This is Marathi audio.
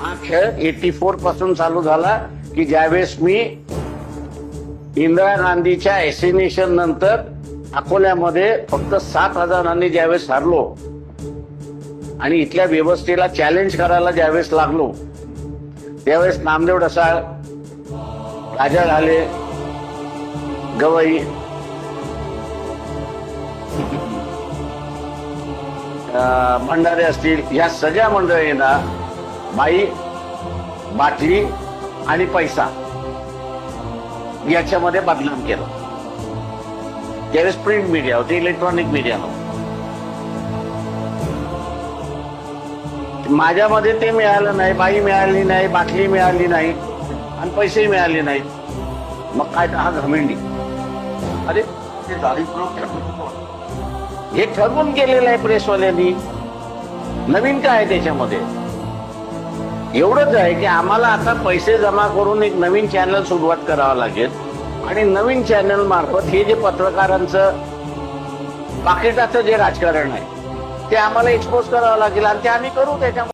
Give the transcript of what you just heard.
हा खेळ एटी फोरपासून चालू झाला की ज्यावेळेस मी इंदिरा गांधीच्या एसिनेशन नंतर अकोल्यामध्ये फक्त सात हजारांनी ज्यावेळेस हरलो आणि इथल्या व्यवस्थेला चॅलेंज करायला ज्यावेळेस लागलो त्यावेळेस नामदेव ढसाळ राजा झाले गवई भंडारे असतील या सगळ्या मंडळींना बाई बाटली आणि पैसा. याच्यामध्ये बदनाम केलं. त्यावेळेस प्रिंट मीडिया होते इलेक्ट्रॉनिक मीडिया नव्हती. माझ्यामध्ये ते मिळालं नाही बाई मिळाली नाही बाटली मिळाली नाही आणि पैसे मिळाले नाहीत. मग काय हा घमेंडी. अरे ते हे ठरवून केलेलं आहे प्रेसवाल्यांनी नवीन काय त्याच्यामध्ये? एवढंच आहे की आम्हाला आता पैसे जमा करून एक नवीन चॅनल सुरुवात करावं लागेल. आणि नवीन चॅनल मार्फत हे जे पत्रकारांचं पाकिटाचं जे राजकारण आहे ते आम्हाला एक्सपोज करावं लागेल आणि ते आम्ही करू त्याच्यामध्ये